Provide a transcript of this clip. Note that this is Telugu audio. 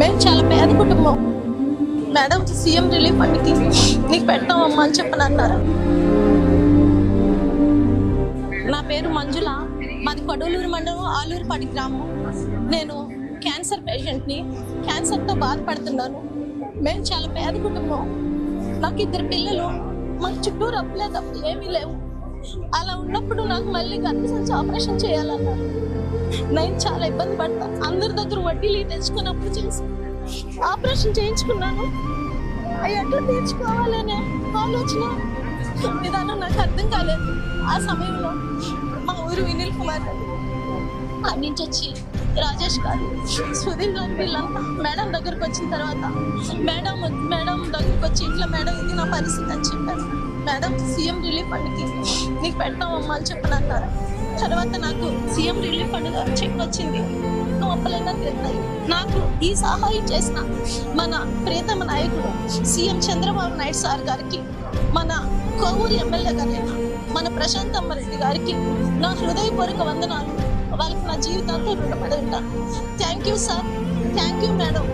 మేము చాలా పేద కుటుంబం. మేడం సీఎం రిలీఫ్ ఫండ్కి నీకు పెడతామమ్మా అని చెప్పని అన్నారు. నా పేరు మంజుల. మాది కొడవలూరు మండలం ఆలూరుపాటి గ్రామం. నేను క్యాన్సర్ పేషెంట్ని క్యాన్సర్తో బాధపడుతున్నాను. మేము చాలా పేద కుటుంబం. నాకు ఇద్దరు పిల్లలు. మాకు చుట్టూ రప్పులే తప్ప ఏమీ లేవు. అలా ఉన్నప్పుడు నాకు మళ్ళీ గర్భసంచి ఆపరేషన్ చేయాలన్నారు. నేను చాలా ఇబ్బంది పడతా. అందరి దగ్గర వడ్డీలు తెచ్చుకున్నప్పుడు చేసి ఆపరేషన్ చేయించుకున్నాను. అవి ఎట్లా తీర్చుకోవాలనే ఆలోచన విధానం నాకు అర్థం కాలేదు. ఆ సమయంలో మా ఊరు వినిల్ కుమార్ గారు నుంచి వచ్చి రాజేష్ గారు సుధీర్ గారు వీళ్ళంతా మేడం దగ్గరకు వచ్చిన తర్వాత మేడం మేడం దగ్గరకు వచ్చి ఇంట్లో మేడం ఇది నా పరిస్థితి అని చెప్పారు. మేడం సీఎం రిలీఫ్ ఫండ్కి నీకు పెడతామమ్మా అని చెప్పని తర్వాత నాకు సీఎం రిలీఫ్ ఫండ్ చెక్ వచ్చింది. అప్పలైనా నాకు ఈ సహాయం చేసిన మన ప్రియతమ నాయకుడు సీఎం చంద్రబాబు నాయుడు సార్ గారికి మన కోవూరు ఎమ్మెల్యే గారైన మన ప్రశాంత్ అమ్మారెడ్డి గారికి నా హృదయపూర్వక వందనాలు. వాళ్ళకి నా జీవితాంతో రుణపడి ఉంటాను. Thank you sir thank you madam